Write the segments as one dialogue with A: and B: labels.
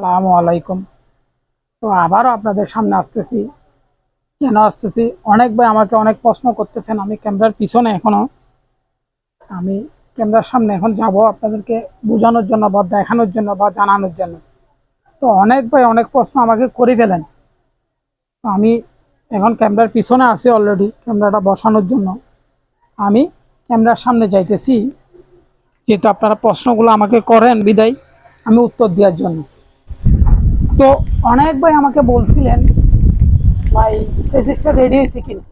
A: আসসালামু আলাইকুম। তো আবারও আপনাদের সামনে আসতেছি। কেন আসতেছি? অনেক ভাই আমাকে অনেক প্রশ্ন করতেছেন, আমি ক্যামেরার পিছনে এখনও আমি ক্যামেরার সামনে এখন যাব আপনাদেরকে বোঝানোর জন্য বা দেখানোর জন্য বা জানানোর জন্য। তো অনেক ভাই অনেক প্রশ্ন আমাকে করে ফেলেন। আমি এখন ক্যামেরার পিছনে আছি অলরেডি ক্যামেরাটা বসানোর জন্য। আমি ক্যামেরার সামনে যাইতেছি। যেহেতু আপনারা প্রশ্নগুলো আমাকে করেন বিদায়, আমি উত্তর দেওয়ার জন্য। তো অনেক ভাই আমাকে বলছিলেন, ভাই, সেসিসটা রেডি হয়েছে কিনা?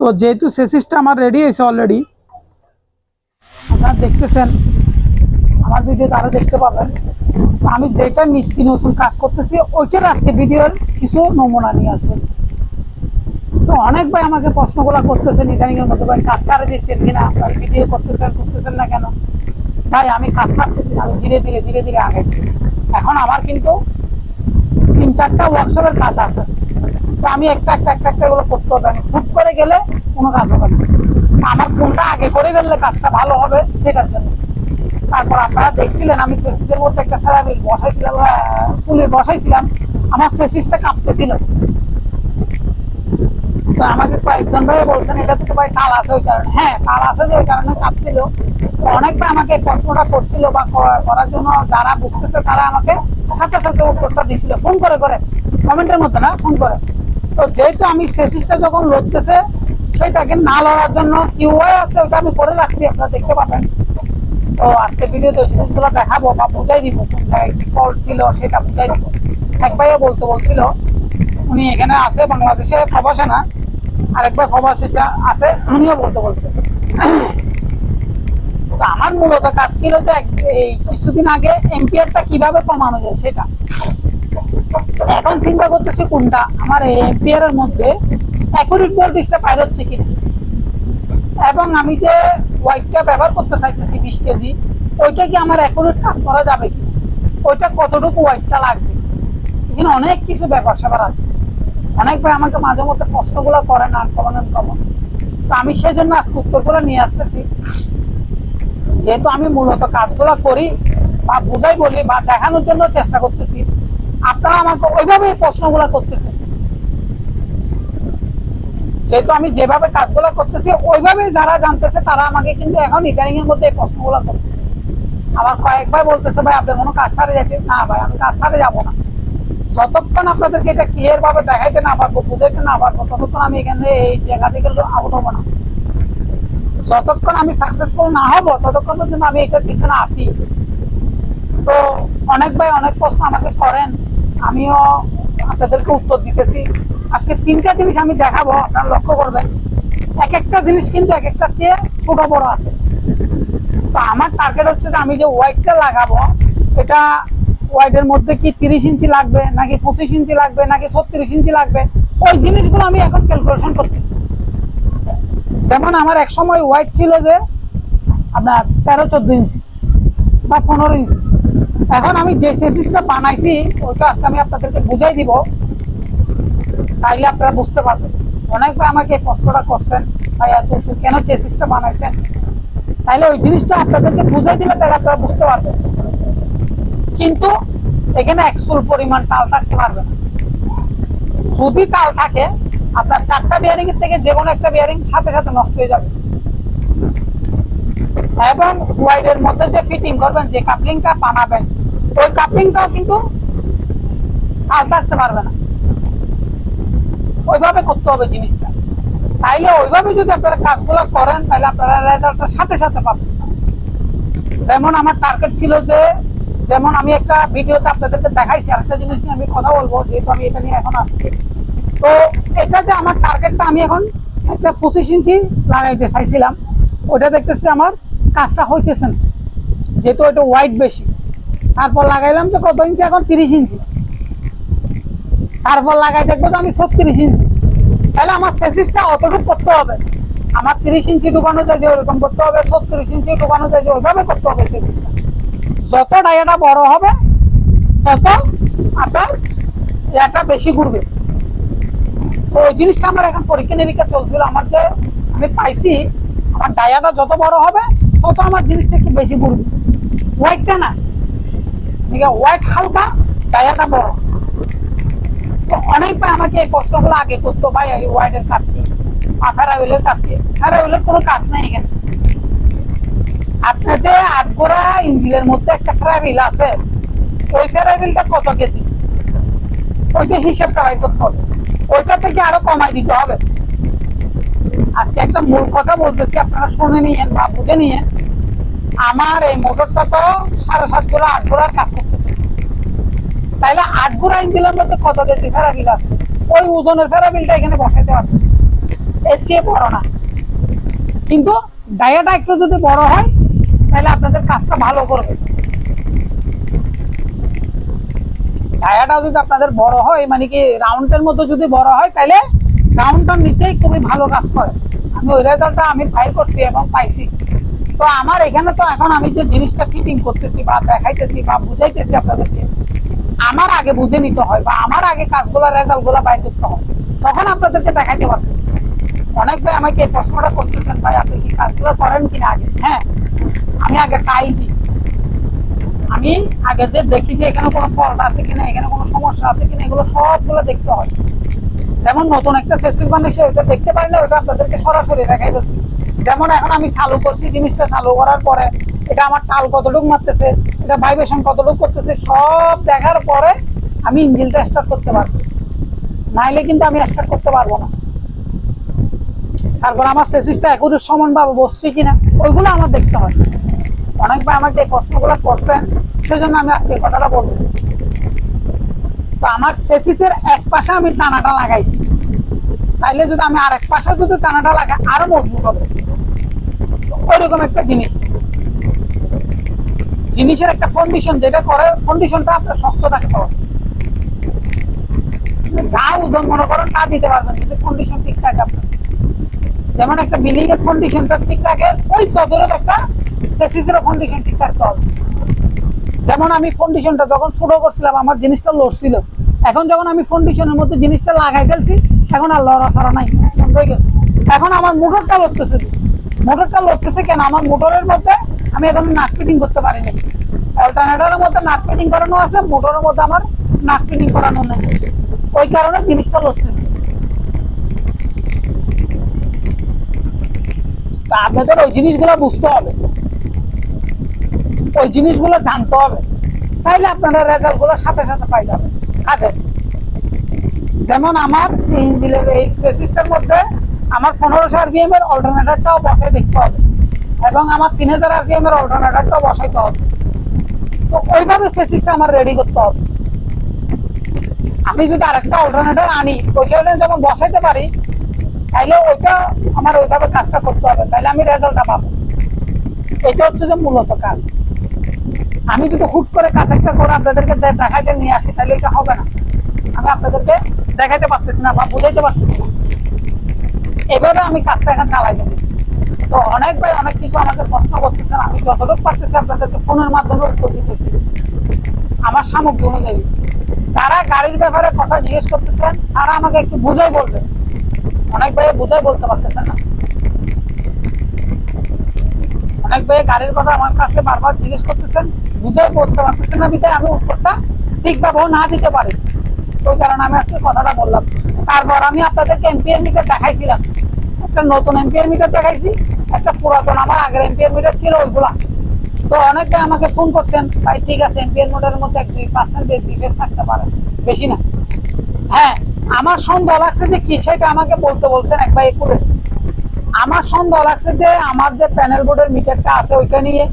A: তো যেহেতু সেসিসটা আমার রেডি হয়েছে অলরেডি আপনারা দেখতেছেন, আমার ভিডিওতে আরও দেখতে পাবেন। আমি যেটা নিত্য নতুন কাজ করতেছি, ওইটার আজকে ভিডিওর কিছু নমুনা নিয়ে আসব। তো অনেক ভাই আমাকে প্রশ্নগুলো করতেছেন, ইদানিং এর মধ্যে ভাই কাজ ছাড়ে দিচ্ছেন কিনা? আপনার ভিডিও করতেছেন করতেছেন না কেন? ভাই, আমি কাজ ছাড়তেছি আমি ধীরে ধীরে ধীরে ধীরে আগাইতেছি। এখন আমার কিন্তু তিন চারটা ওয়ার্কশপের কাজ আছে। তো আমি একটা একটা একটা একটা এগুলো করতে হবে। আমি হুট করে গেলে কোনো কাজ হবে না। আমার কোনটা আগে করে ফেললে কাজটা ভালো হবে সেটার জন্য। তারপর আপনারা দেখছিলেন, আমি সেসিসের মধ্যে একটা ফেরাবিল বসাইছিলাম ফুলে বসাইছিলাম। আমার সেসিসটা কাঁপতেছিল। তো আমাকে কয়েকজন ভাই বলছেন, এটা থেকে ভাই কাল আছে ওই কারণে। হ্যাঁ কাল আছে যে ওই কারণে কাঁপছিল। তো অনেক ভাই আমাকে প্রশ্নটা করছিল বা করার জন্য যারা বুঝতেছে তারা আমাকে সাথে সাথে উত্তরটা দিছিল ফোন করে করে। কমেন্টের মধ্যে না, ফোন করে। তো যেহেতু আমি সেসিসটা যখন লড়তেছে, সেটাকে না লড়ার জন্য কি ওয়াই আছে, ওটা আমি করে রাখছি, আপনারা দেখতে পাবেন। তো আজকে ভিডিওতে জিনিসগুলো দেখাবো বা বোঝাই দিব, কোন জায়গায় কি ফল্ট ছিল সেটা বোঝাই দিব। এক ভাইও বলতে বলছিল, উনি এখানে আছে, বাংলাদেশে প্রবাসে না আরেক ভাই প্রবাসী আছে, উনিও বলতে বলছে। তো আমার মূলত কাজ ছিল যে এই কিছুদিন আগে এম্পিয়ারটা কীভাবে কমানো যায় সেটা। এখন চিন্তা করতেছি কোনটা? আমার এই এম্পিয়ারের মধ্যে অ্যাকুরেট ভোল্টেজটা পার হচ্ছে কিনা। এবং আমি যে ওয়াইটটা ব্যবহার করতে চাইতেছি, বিশ কেজি, ওইটা কি আমার অ্যাকুরেট কাজ করা যাবে কি ওইটা কতটুকু ওয়াইটটা লাগবে? এখানে অনেক কিছু ব্যাপার স্যাপার আছে। অনেক ভাই আমাকে মাঝে মধ্যে প্রশ্নগুলো করেন আনকমন আনকমন তো আমি সেই জন্য আজকে উত্তরগুলো নিয়ে আসতেছি। যেহেতু আমি মূলত কাজগুলো করি বা বুঝাই বলি বা দেখানোর জন্য চেষ্টা করতেছি, আপনারা আমাকে ওইভাবে এই প্রশ্নগুলো করতেছেন। যেহেতু আমি যেভাবে কাজগুলো করতেছি ওইভাবে যারা জানতেছে তারা আমাকে কিন্তু এখন ইদানিং এর মধ্যে এই প্রশ্নগুলো করতেছে। আবার কয়েকবার বলতেছে, ভাই, আপনি কোনো কাজ সারে যেতে না, ভাই, আমি কাজ সারে যাব না। যতক্ষণ আপনাদেরকে এটা ক্লিয়ার ভাবে দেখাইতে না পারব, বুঝাইতে না পারব, ততক্ষণ আমি এখানে এই জায়গা থেকে আউট হব না। যতক্ষণ আমি সাকসেসফুল না হব, ততক্ষণ পর্যন্ত আমি এটার পিছনে আসি তো অনেক ভাই অনেক প্রশ্ন আমাকে করেন, আমিও আপনাদেরকে উত্তর দিতেছি। আজকে তিনটা জিনিস আমি দেখাবো, আপনারা লক্ষ্য করবেন। এক একটা জিনিস কিন্তু এক একটা চেয়ে ছোট বড় আছে। তো আমার টার্গেট হচ্ছে যে আমি যে হোয়াইটটা লাগাবো, এটা হোয়াইটের মধ্যে কি তিরিশ ইঞ্চি লাগবে, নাকি পঁচিশ ইঞ্চি লাগবে, নাকি ছত্রিশ ইঞ্চি লাগবে, ওই জিনিসগুলো আমি এখন ক্যালকুলেশন করতেছি। যেমন আমার এক সময় ওয়াইট ছিল যে আপনার তেরো, চোদ্দ ইঞ্চি বা পনেরো ইঞ্চি। এখন আমি যে সেসিসটা বানাইছি, ওইটা আজকে আমি আপনাদেরকে বুঝাই দিব। তাইলে আপনারা বুঝতে পারবেন। অনেকবার আমাকে প্রশ্নটা করছেন, ভাই এত কেন চেসিসটা বানাইছেন? তাইলে ওই জিনিসটা আপনাদেরকে বুঝাই দিলে তাহলে আপনারা বুঝতে পারবেন। কিন্তু এখানে একচুয়াল পরিমাণ টাল থাকতে পারবে না। যদি টাল থাকে আপনার চারটা বিয়ারিং এর থেকে যে কোনো একটা বিয়ারিং সাথে সাথে নষ্ট হয়ে যাবে। এবং ওয়াইডের মধ্যে যে ফিটিং করবেন, যে কাপলিংটা বানাবেন, ওই কাপলিংটাও কিন্তু থাকতে পারবে না। ওইভাবে করতে হবে জিনিসটা। তাইলে ওইভাবে যদি আপনারা কাজগুলো করেন তাহলে আপনারা রেজাল্টটা সাথে সাথে পাবেন। যেমন আমার টার্গেট ছিল যে, যেমন আমি একটা ভিডিওতে আপনাদেরকে দেখাইছি, আরেকটা জিনিস নিয়ে আমি কথা বলব, যেহেতু আমি এটা নিয়ে এখন আসছি। তো এটা যে আমার টার্গেটটা আমি এখন একটা পঁচিশ ইঞ্চি লাগাইতে চাইছিলাম ওটা দেখতেছি আমার কাজটা হইতেছে না। যেহেতু ওইটা ওয়াইট বেশি। তারপর লাগাইলাম যে কত ইঞ্চি? এখন তিরিশ ইঞ্চি। তারপর লাগাই দেখব যে আমি ছত্রিশ ইঞ্চি। তাহলে আমার সেসিসটা অতটুকু করতে হবে। আমার তিরিশ ইঞ্চি ঢুকানো যায় যে ওরকম করতে হবে, ছত্রিশ ইঞ্চি ঢুকানো যায় যে ওইভাবে করতে হবে সেসিসটা যত ডায়াটা বড় হবে, তত আপনার ইয়াটা বেশি ঘুরবে। ওই জিনিসটা আমার এখন পরীক্ষা নিরীক্ষা চলছিল। আমার যে আমি পাইছি, আমার ডায়াটা যত বড় হবে, তত আমার জিনিসটা একটু বেশি ঘুরবে। ওয়াইটটা না। হোয়াইট হালকা, ডায়াটা বড়। তো অনেক ভাই আমাকে এই প্রশ্নগুলো আগে করতো, ভাই, এই হোয়াইটের কাজ কি? আর ফেরাবিলের কাজ কি? ফেরাবিলের কোনো কাজ নাই এখানে। আপনার যে আটগোড়া ইঞ্জিনের মধ্যে একটা ফেরাবিল আছে, ওই ফেরাবিলটা কত কেজি? ওইটা হিসাবটা বাই করতে হবে। ওইটা থেকে আরও কমাই দিতে হবে। আজকে একটা মূল কথা বলতেছি, আপনারা শুনে নিয়েন বা বুঝে নিয়েন। আমার এই মোটরটা তো সাড়ে সাত গোড়া, আট গোড়ার কাজ করতেছে। তাইলে আট গোড়া ইঞ্জিনের মধ্যে কত কেজি ফেরাবিল আছে? ওই ওজনের ফেরাবিলটা এখানে বসাইতে পারবে এর চেয়ে বড় না। কিন্তু ডায়াটা একটু যদি বড় হয় তাহলে আপনাদের কাজটা ভালো করবে। ডায়াটা যদি আপনাদের বড় হয় মানে কি রাউন্ডের মতো যদি বড় হয়, তাহলে রাউন্ডটা নিতেই খুবই ভালো কাজ করে। আমি ওই রেজাল্টটা আমি ফাইল করছি এবং পাইছি। তো আমার এখানে তো এখন আমি যে জিনিসটা ফিটিং করতেছি বা দেখাইতেছি বা বুঝাইতেছি আপনাদেরকে, আমার আগে বুঝে নিতে হয় বা আমার আগে কাজগুলো, রেজাল্টগুলো বাইর করতে হয়। তখন আপনাদেরকে দেখাইতে পারতেছি। অনেক ভাই আমাকে প্রশ্নটা করতেছেন, ভাই, আপনি কি কাজগুলো করেন কিনা আগে? হ্যাঁ আমি আগে টাইল দিই। আমি আগে যে দেখি যে এখানে কোনো ফল্ট আছে কিনা, এখানে কোনো সমস্যা আছে কিনা, এগুলো সবগুলো দেখতে হয়। যেমন নতুন একটা সেসিস বানিয়েছে ওটা দেখতে পারি না ওটা আপনাদেরকে সরাসরি দেখাই দিচ্ছি যেমন এখন আমি চালু করছি, জিনিসটা চালু করার পরে, এটা আমার টাল কতটুকু মারতেছে, এটা ভাইব্রেশন কতটুকু করতেছে, সব দেখার পরে আমি ইঞ্জিনটা স্টার্ট করতে পারব। নাইলে কিন্তু আমি স্টার্ট করতে পারব না। তারপর আমার সেসিসটা একুরের সমানভাবে বসছে কিনা, ওইগুলো আমার দেখতে হয়। অনেকবার আমাকে এই প্রশ্নগুলো করছেন, সেজন্য আমি আজকে কথাটা বলতেছি। তো আমার সেসিসের এক পাশে আমি টানাটা লাগাইছি। তাইলে যদি আমি আর এক পাশে যদি টানাটা লাগাই, আরও মজবুত হবে। ওইরকম একটা জিনিস। জিনিসের একটা ফাউন্ডেশন যেটা করে ফাউন্ডেশনটা আপনার শক্ত থাকতে হবে যা ওজন মনে করেন তা দিতে পারবেন, যদি ফাউন্ডেশন ঠিক থাকে আপনার। যেমন একটা বিল্ডিং এর ফাউন্ডেশনটা ঠিক থাকে ওই তদরূপ একটা সেসিসের ফাউন্ডেশন ঠিক থাকতে হবে। যেমন আমি ফাউন্ডেশনটা যখন ছোট করছিলাম, আমার জিনিসটা লড়ছিল এখন যখন আমি ফাউন্ডেশনের মধ্যে জিনিসটা লাগাই ফেলছি, এখন আর লড়াছড়া নাই। হয়ে গেছে। এখন আমার মোটরটা লড়তেছে মোটরটা লড়তেছে কেন? আমার মোটরের মধ্যে আমি এখন নাট ফিটিং করতে পারিনি। অল্টারনেটরের মধ্যে নাট ফিটিং করানো আছে, মোটরের মধ্যে আমার নাট ফিটিং করানো নেই। ওই কারণে জিনিসটা লড়তেছে। তা আপনাদের ওই জিনিসগুলো বুঝতে হবে। ওই জিনিসগুলো জানতে হবে। তাইলে আপনারা রেজাল্টগুলো সাথে সাথে পাই যাবেন। কাজে যেমন আমার এই ইঞ্জিনের এই সেসিসটার মধ্যে আমার পনেরোশো আরপিএম এর অল্টারনেটারটাও বসাই দেখতে হবে এবং আমার তিন হাজার আরপিএম এর অল্টারনেটারটাও বসাইতে হবে। তো ওইভাবে সেসিসটা আমার রেডি করতে হবে। আমি যদি আরেকটা অল্টারনেটার আনি ওইখানে যেমন বসাইতে পারি, তাইলে ওইটা আমার ওইভাবে কাজটা করতে হবে। তাইলে আমি রেজাল্টটা পাবো। এটা হচ্ছে যে মূলত কাজ। আমি যদি হুট করে কাজ একটা করে আপনাদেরকে দেখাইতে নিয়ে আসি, তাহলে এটা হবে না। আমি আপনাদেরকে দেখাইতে পারতেছি না বা বুঝাইতে পারতেছি না। এভাবে আমি কাজটা এখানে চালাই যেতেছি তো অনেক ভাই অনেক কিছু আমাকে প্রশ্ন করতেছেন, আমি যতটুকু পারতেছি আপনাদেরকে ফোনের মাধ্যমে উত্তর দিতেছি। আমার সামগ্রী অনুযায়ী, যারা গাড়ির ব্যাপারে কথা জিজ্ঞেস করতেছেন, তারা আমাকে একটু বুঝাই বলবে। অনেক ভাই বুঝাই বলতে পারতেছেন না। অনেক ভাই গাড়ির কথা আমার কাছে বারবার জিজ্ঞেস করতেছেন বুঝাই বলতে পারতেছেন না বিধায় আমি উত্তরটা ঠিকভাবেও না দিতে পারি। ওই কারণে আমি আজকে কথাটা বললাম। তারপর আমি আপনাদেরকে এমপিআর মিটার দেখাইছিলাম। একটা নতুন এমপিআর মিটার দেখাইছি, একটা পুরাতন, আমার আগের এমপিআর মিটার ছিল ওইগুলা। তো অনেক আমাকে ফোন করছেন, ভাই, ঠিক আছে এমপিআর মিটারের মধ্যে এক দুই পার্সেন্ট ডিফেন্স থাকতে পারে, বেশি না। হ্যাঁ আমার সন্দেহ লাগছে যে কি সেটা আমাকে বলতে বলছেন এক ভাই করে আমার সন্দেহ লাগছে যে আমার যে প্যানেল বোর্ডের মিটারটা আছে ওইটা নিয়ে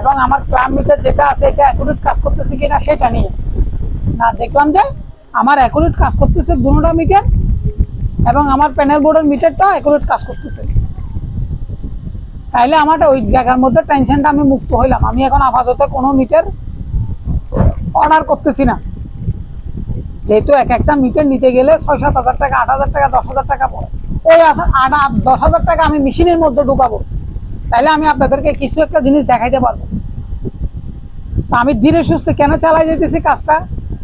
A: এবং আমার ক্লাম মিটার যেটা আছে এটা অ্যাকুরেট কাজ করতেছে কিনা সেটা নিয়ে। না, দেখলাম যে আমার অ্যাকুরেট কাজ করতেছে দুটোটা মিটার এবং আমার প্যানেল বোর্ডের মিটারটা অ্যাকুরেট কাজ করতেছে। তাইলে আমার ওই জায়গার মধ্যে টেনশনটা আমি মুক্ত হইলাম। আমি এখন আপাতত কোনো মিটার অর্ডার করতেছি না। যেহেতু এক একটা মিটার নিতে গেলে ছয় সাত হাজার টাকা, আট হাজার টাকা, দশ হাজার টাকা পড়ে। ওই আট আট, দশ হাজার টাকা আমি মেশিনের মধ্যে ঢুকাবো। তাইলে আমি আপনাদেরকে কিছু একটা জিনিস দেখাইতে পারব। আমি ধীরে সুস্থে কেন চালাই যেতেছি কাজটা?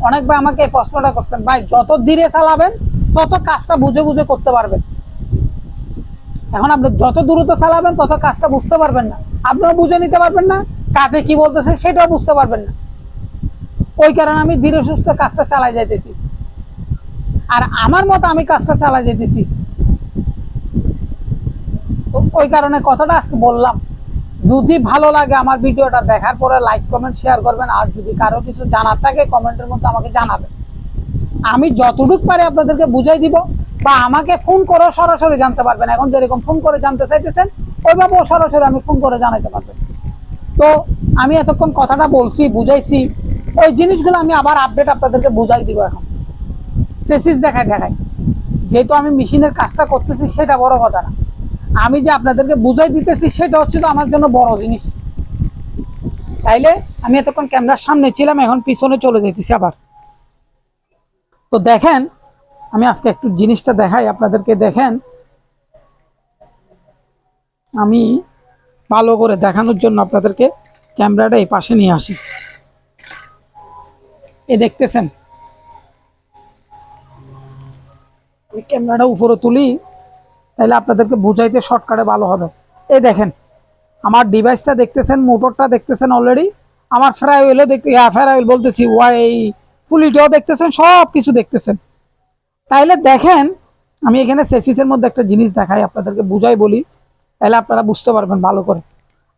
A: অনেক ভাই আমাকে এই প্রশ্নটা করছেন, ভাই, যত ধীরে চালাবেন, তত কাজটা বুঝে বুঝে করতে পারবেন। এখন আপনি যত দ্রুত চালাবেন, তত কাজটা বুঝতে পারবেন না। আপনিও বুঝে নিতে পারবেন না, কাজে কি বলতেছে সেটাও বুঝতে পারবেন না। ওই কারণে আমি ধীরে সুস্থ কাজটা চালাই যাইতেছি। আর আমার মতো আমি কাজটা চালাই যেতেছি ওই কারণে কথাটা আজকে বললাম। যদি ভালো লাগে আমার ভিডিওটা দেখার পরে লাইক কমেন্ট শেয়ার করবেন। আর যদি কারও কিছু জানার থাকে, কমেন্টের মধ্যে আমাকে জানাবেন। আমি যতটুকু পারি আপনাদেরকে বুঝাই দিব বা আমাকে ফোন করে সরাসরি জানতে পারবেন। এখন যেরকম ফোন করে জানতে চাইতেছেন, ওইভাবেও সরাসরি আমি ফোন করে জানাতে পারবেন। তো আমি এতক্ষণ কথাটা বলছি, বুঝাইছি। ওই জিনিসগুলো আমি আবার আপডেট আপনাদেরকে বুঝাই দিব এখন। সেসিস দেখায় দেখায়। যেহেতু আমি মেশিনের কাজটা করতেছি, সেটা বড় কথা না। আমি যে আপনাদেরকে বুঝাই দিতেছি, সেটা হচ্ছে তো আমার জন্য বড় জিনিস। তাইলে আমি এতক্ষণ ক্যামেরার সামনে ছিলাম, এখন পিছনে চলে যেতেছি আবার। তো দেখেন, আমি আজকে একটু জিনিসটা দেখাই আপনাদেরকে, দেখেন। আমি ভালো করে দেখানোর জন্য আপনাদেরকে ক্যামেরাটা এই পাশে নিয়ে আসি। এ দেখতেছেন? ক্যামেরাটা উপরে তুলি। তাহলে আপনাদেরকে বুঝাইতে শর্টকাটে ভালো হবে। এই দেখেন, আমার ডিভাইসটা দেখতেছেন মোটরটা দেখতেছেন অলরেডি আমার ফ্রাই অয়েলও দেখতে হ্যাঁ ফ্রাই অয়েল বলতেছি, ওয়াই ফুলিটাও দেখতেছেন, সব কিছু দেখতেছেন। তাইলে দেখেন, আমি এখানে সেসিসের মধ্যে একটা জিনিস দেখাই, আপনাদেরকে বুঝাই বলি। তাহলে আপনারা বুঝতে পারবেন ভালো করে।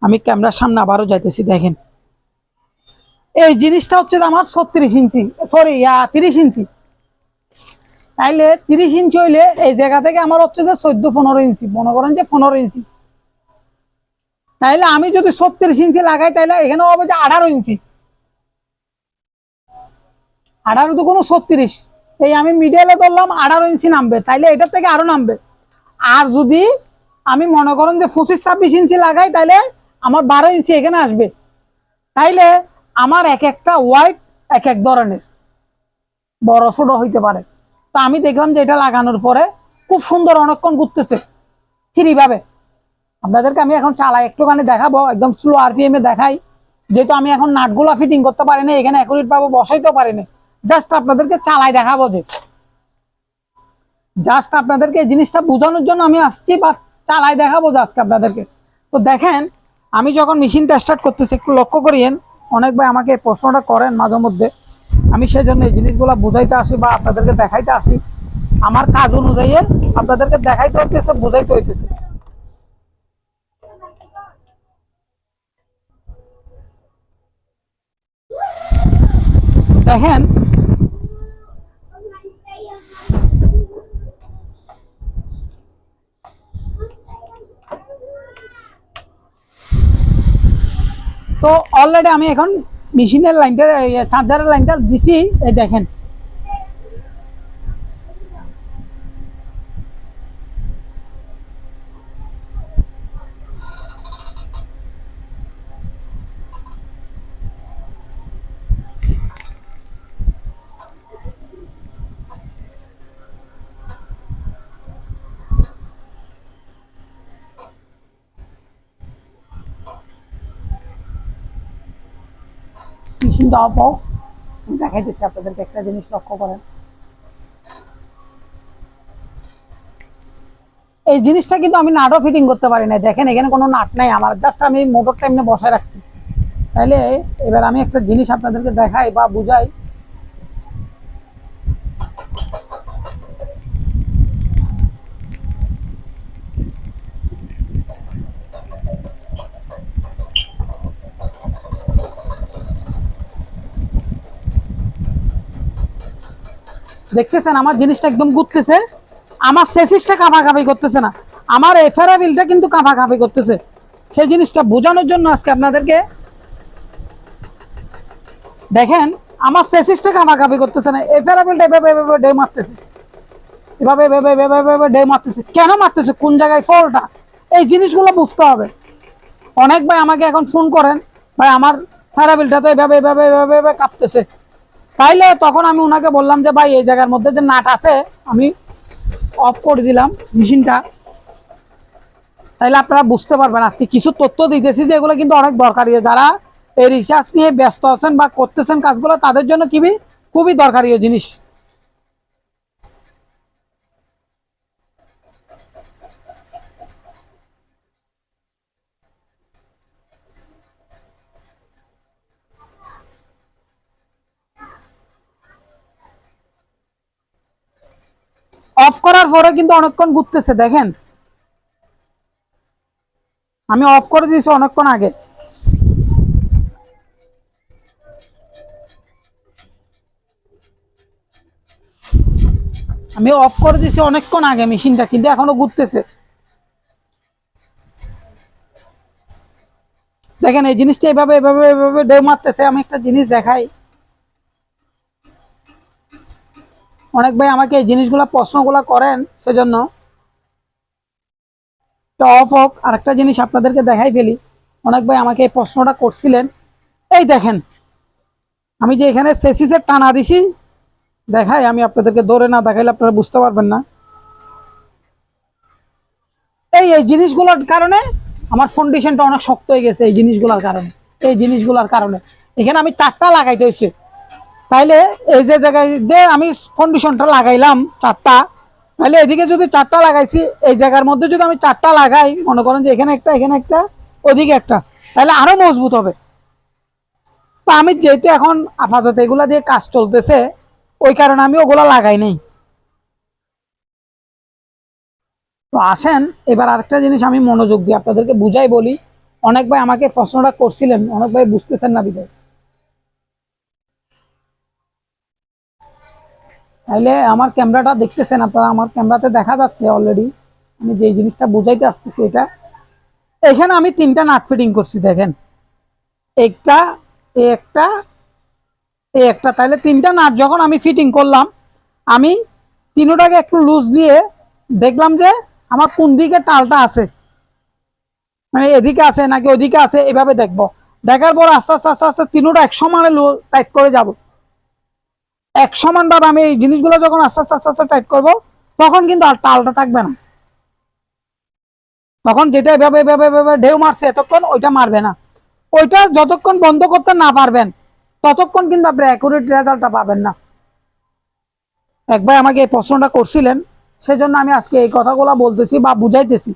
A: আমি ক্যামেরার সামনে আবারও যাইতেছি, দেখেন। এই জিনিসটা হচ্ছে আমার ছত্রিশ ইঞ্চি সরি তিরিশ ইঞ্চি। তাইলে তিরিশ ইঞ্চি হইলে এই জায়গা থেকে আমার হচ্ছে যে চোদ্দ, পনেরো ইঞ্চি মনে করেন যে পনেরো ইঞ্চি তাইলে আমি যদি ছত্রিশ ইঞ্চি লাগাই, তাইলে এখানে হবে যে আঠারো ইঞ্চি আঠারো তো কোনো ছত্রিশ। এই আমি মিডিয়ালে ধরলাম আঠারো ইঞ্চি নামবে, তাইলে এটার থেকে আরও নামবে। আর যদি আমি মনে করেন যে পঁচিশ, ছাব্বিশ ইঞ্চি লাগাই, তাইলে আমার বারো ইঞ্চি এখানে আসবে। তাইলে আমার এক একটা ওয়াইট এক এক ধরনের, বড়, ছোট হইতে পারে। তো আমি দেখলাম যে এটা লাগানোর পরে খুব সুন্দর অনেকক্ষণ ঘুরতেছে। ফ্রি ভাবে আপনাদেরকে আমি এখন চালাই, একটুখানি দেখাবো, একদম স্লো আরপিএম দেখাই। যেহেতু আমি এখন নাটগুলা ফিটিং করতে পারি না এখানে অ্যাকুরেট ভাবে বসাইতেও পারি না জাস্ট আপনাদেরকে চালাই দেখাবো যে। জাস্ট আপনাদেরকে এই জিনিসটা বোঝানোর জন্য আমি আসছি বা চালাই দেখাবো যে আজকে আপনাদেরকে। তো দেখেন, আমি যখন মেশিনটা স্টার্ট করতেছি, একটু লক্ষ্য করিয়েন। অনেক ভাই আমাকে প্রশ্নটা করেন মাঝে মধ্যে। আমি সেই জন্য এই জিনিসগুলো বুঝাইতে আসি বা আপনাদেরকে দেখাইতে আসি। আমার কাজ অনুযায়ী আপনাদেরকে দেখাইতে হইতেছে, বুঝাইতে হইতেছে। দেখেন, তো অলরেডি আমি এখন মেশিনের লাইনটা চার্জারের লাইনটা দিছি এই দেখেন। মেশিনটা দেওয়া পাও দেখাইতেছি আপনাদেরকে একটা জিনিস লক্ষ্য করেন। এই জিনিসটা কিন্তু আমি নাটও ফিটিং করতে পারি না দেখেন, এখানে কোনো নাট নাই। আমার জাস্ট আমি মোটরটা এমনি বসায় রাখছি। তাহলে এবার আমি একটা জিনিস আপনাদেরকে দেখাই বা বুঝাই। দেখতেছেন, আমার জিনিসটা একদম ঘুরতেছে আমার সেসিসটা কাঁপাকাঁপি করতেছে না। আমার এফেরাবিলটা কিন্তু কাঁপাকাঁপি করতেছে। সেই জিনিসটা বোঝানোর জন্য আজকে আপনাদেরকে দেখেন, আমার সেসিসটা কাঁপাকাঁপি করতেছে না। এফেরাবিলটা এভাবে এভাবে ডে মারতেছে। এভাবে এভাবে এভাবে এভাবে ডে মারতেছে। কেন মারতেছে? কোন জায়গায় ফলটা? এই জিনিসগুলো বুঝতে হবে। অনেক ভাই আমাকে এখন ফোন করেন, ভাই আমার ফেরাবিলটা তো এভাবে এভাবে এভাবে এভাবে কাঁপতেছে। তাইলে তখন আমি ওনাকে বললাম যে, ভাই, এই জায়গার মধ্যে যে নাট আছে, আমি অফ করে দিলাম মেশিনটা। তাইলে আপনারা বুঝতে পারবেন, আজকে কিছু তথ্য দিতেছি যে এগুলো কিন্তু অনেক দরকারি। যারা এই রিসার্চ নিয়ে ব্যস্ত আছেন বা করতেছেন কাজগুলো, তাদের জন্য কিবি খুবই দরকারি জিনিস। অফ করার পরে কিন্তু অনেকক্ষণ ঘুরতেছে, দেখেন। আমি অফ করে দিয়েছি অনেকক্ষণ আগে। আমি অফ করে দিয়েছি অনেকক্ষণ আগে মেশিনটা, কিন্তু এখনও ঘুরতেছে। দেখেন, এই জিনিসটা এভাবে এভাবে এভাবে ঢেউ মারতেছে। আমি একটা জিনিস দেখাই। অনেক ভাই আমাকে এই জিনিসগুলো প্রশ্নগুলো করেন, সেজন্য। অফ হোক, আরেকটা জিনিস আপনাদেরকে দেখাই ফেলি। অনেক ভাই আমাকে এই প্রশ্নটা করছিলেন। এই দেখেন, আমি যে এখানে সেসিসের টানা দিছি, দেখাই, আমি আপনাদেরকে দৌড়ে না দেখাইলে আপনারা বুঝতে পারবেন না। এই এই জিনিসগুলোর কারণে আমার ফাউন্ডেশনটা অনেক শক্ত হয়ে গেছে এই জিনিসগুলোর কারণে। এই জিনিসগুলোর কারণে। এখানে আমি চারটা লাগাইতে হয়েছে। তাইলে এই যে জায়গায় যে আমি ফাউন্ডেশনটা লাগাইলাম, চারটা তাহলে এদিকে যদি চারটা লাগাইছি, এই জায়গার মধ্যে যদি আমি চারটা লাগাই, মনে করেন যে এখানে একটা এখানে একটা, ওদিকে একটা তাহলে আরও মজবুত হবে। তো আমি যেহেতু এখন আপাতত এগুলা দিয়ে কাজ চলতেছে, ওই কারণে আমি ওগুলা লাগাই নেই। তো আসেন, এবার আরেকটা জিনিস আমি মনোযোগ দিই আপনাদেরকে বুঝাই বলি। অনেক ভাই আমাকে প্রশ্নটা করছিলেন, অনেক ভাই বুঝতেছেন না বিদায় তাইলে আমার ক্যামেরাটা দেখতেছেন আপনারা, আমার ক্যামেরাতে দেখা যাচ্ছে অলরেডি আমি যে জিনিসটা বুঝাইতে আসতেছি এটা। এখানে আমি তিনটা নাট ফিটিং করছি, দেখেন। একটা একটা একটা। তাহলে তিনটা নাট যখন আমি ফিটিং করলাম, আমি তিনোটাকে একটু লুজ দিয়ে দেখলাম যে আমার কোন দিকে টালটা আছে। মানে এদিকে আছে নাকি ওদিকে আছে, এভাবে দেখব। দেখার পর আস্তে আস্তে আস্তে আস্তে তিনোটা এক সমানে টাইট করে যাব। এক সমান ভাবে আমি এই জিনিসগুলো যখন আস্তে আস্তে আস্তে আস্তে টাইট করব, তখন কিন্তু আর টালটা থাকবে না। তখন যেটা এভাবে এভাবে এভাবে ঢেউ মারছে, এতক্ষণ ওইটা মারবে না। ওইটা যতক্ষণ বন্ধ করতে না পারবেন, ততক্ষণ কিন্তু আপনি অ্যাকুরেট রেজাল্টটা পাবেন না। একবার আমাকে এই প্রশ্নটা করছিলেন, সেজন্য আমি আজকে এই কথাগুলো বলতেছি বা বুঝাইতেছি।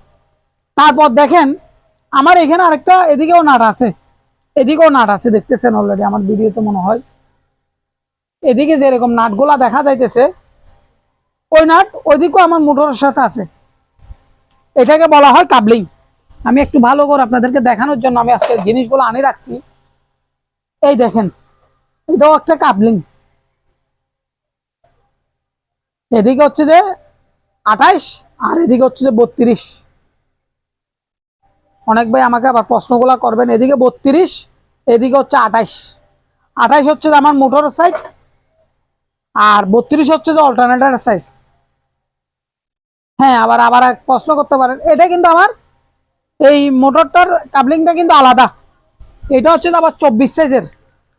A: তারপর দেখেন, আমার এখানে আরেকটা এদিকেও নাট আছে। এদিকেও নাট আছে, দেখতেছেন অলরেডি আমার ভিডিওতে মনে হয়। এদিকে যেরকম নাটগুলা দেখা যাইতেছে, ওই নাট ওইদিকেও আমার মোটরের সাথে আছে। এটাকে বলা হয় কাবলিং। আমি একটু ভালো করে আপনাদেরকে দেখানোর জন্য আমি আজকে জিনিসগুলো আনি রাখছি। এই দেখেন, এটাও একটা কাবলিং। এদিকে হচ্ছে যে আঠাইশ, আর এদিকে হচ্ছে যে বত্রিশ। অনেক ভাই আমাকে আবার প্রশ্নগুলো করবেন, এদিকে বত্রিশ, এদিকে হচ্ছে আঠাইশ। আঠাইশ হচ্ছে আমার মোটরের সাইড আর বত্রিশ হচ্ছে যে অল্টারনেটার সাইজ হ্যাঁ আবার আবার এক প্রশ্ন করতে পারেন। এটা কিন্তু আমার এই মোটরটার কাবলিংটা কিন্তু আলাদা। এটা হচ্ছে আবার চব্বিশ সাইজের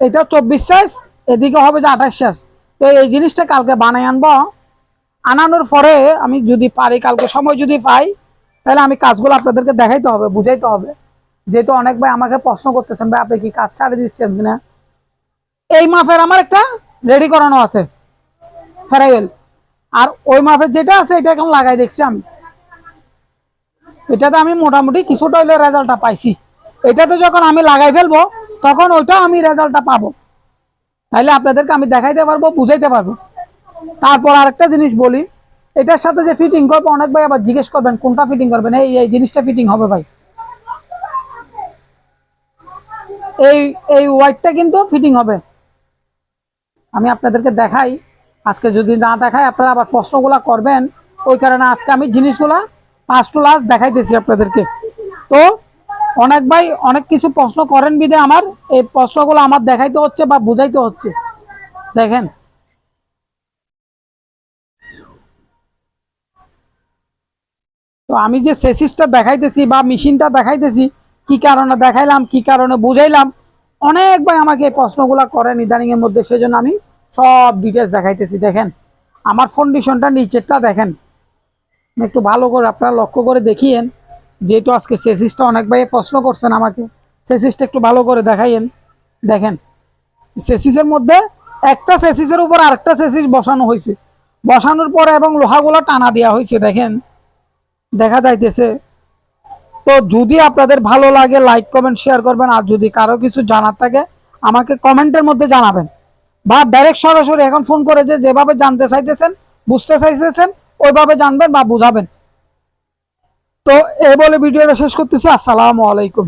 A: এটা চব্বিশ সাইজ এদিকে হবে যে আঠাশ সাইজ তো এই জিনিসটা কালকে বানাই আনব। আনানোর পরে আমি যদি পারি, কালকে সময় যদি পাই, তাহলে আমি কাজগুলো আপনাদেরকে দেখাইতে হবে, বুঝাইতে হবে। যেহেতু অনেক ভাই আমাকে প্রশ্ন করতেছেন, ভাই আপনি কি কাজ ছাড়ে দিচ্ছেন কিনা? এই মাপের আমার একটা রেডি করানো আছে। ফেরাইল আর ওই মাপের যেটা আছে, এটা এখন লাগাই দেখছি আমি। এটাতে আমি মোটামুটি কিছুটা হইলে রেজাল্টটা পাইছি। এটাতে যখন আমি লাগাই ফেলব, তখন ওইটা আমি রেজাল্টটা পাবো। তাইলে আপনাদেরকে আমি দেখাইতে পারব, বুঝাইতে পারব। তারপর আরেকটা জিনিস বলি, এটার সাথে যে ফিটিং করব, অনেক ভাই আবার জিজ্ঞেস করবেন, কোনটা ফিটিং করবেন? এই এই জিনিসটা ফিটিং হবে ভাই। এই এই ওয়াইটটা কিন্তু ফিটিং হবে। আমি আপনাদেরকে দেখাই। আজকে যদি না দেখায় আপনারা আবার প্রশ্নগুলা করবেন, ওই কারণে আজকে আমি জিনিসগুলা ফার্স্ট টু লাস্ট দেখাইতেছি আপনাদেরকে। তো, অনেক ভাই অনেক কিছু প্রশ্ন করেন বিদে আমার, এই প্রশ্নগুলো আমার দেখাইতে হচ্ছে বা বুঝাইতে হচ্ছে। দেখেন। তো আমি যে সেসিসটা দেখাইতেছি বা মেশিনটা দেখাইতেছি, কি কারণে দেখাইলাম, কি কারণে বুঝাইলাম, অনেক ভাই আমাকে এই প্রশ্নগুলো করেন ইদানিং এর মধ্যে সেই জন্য আমি সব ডিটেলস দেখাইতেছি, দেখেন। আমার ফাউন্ডেশনটা নিচেরটা দেখেন। একটু ভালো করে আপনারা লক্ষ্য করে দেখিয়েন। যেহেতু আজকে সেসিসটা অনেক ভাই প্রশ্ন করছেন আমাকে সেসিসটা একটু ভালো করে দেখাইয়েন। দেখেন সেসিসের মধ্যে একটা সেসিসের উপর আরেকটা সেসিস বসানো হয়েছে। বসানোর পরে এবং লোহাগুলো টানা দেওয়া হয়েছে, দেখেন। দেখা যাইতেছে। তো যদি আপনাদের ভালো লাগে লাইক কমেন্ট শেয়ার করবেন। আর যদি কারও কিছু জানার থাকে, আমাকে কমেন্টের মধ্যে জানাবেন। বা ডাইরেক্ট সরাসরি এখন ফোন করে যে যেভাবে জানতে চাইতেছেন, বুঝতে চাইতেছেন, ওইভাবে জানবেন বা বুঝাবেন। তো এই বলে ভিডিওটা শেষ করতেছি, আসসালামু আলাইকুম।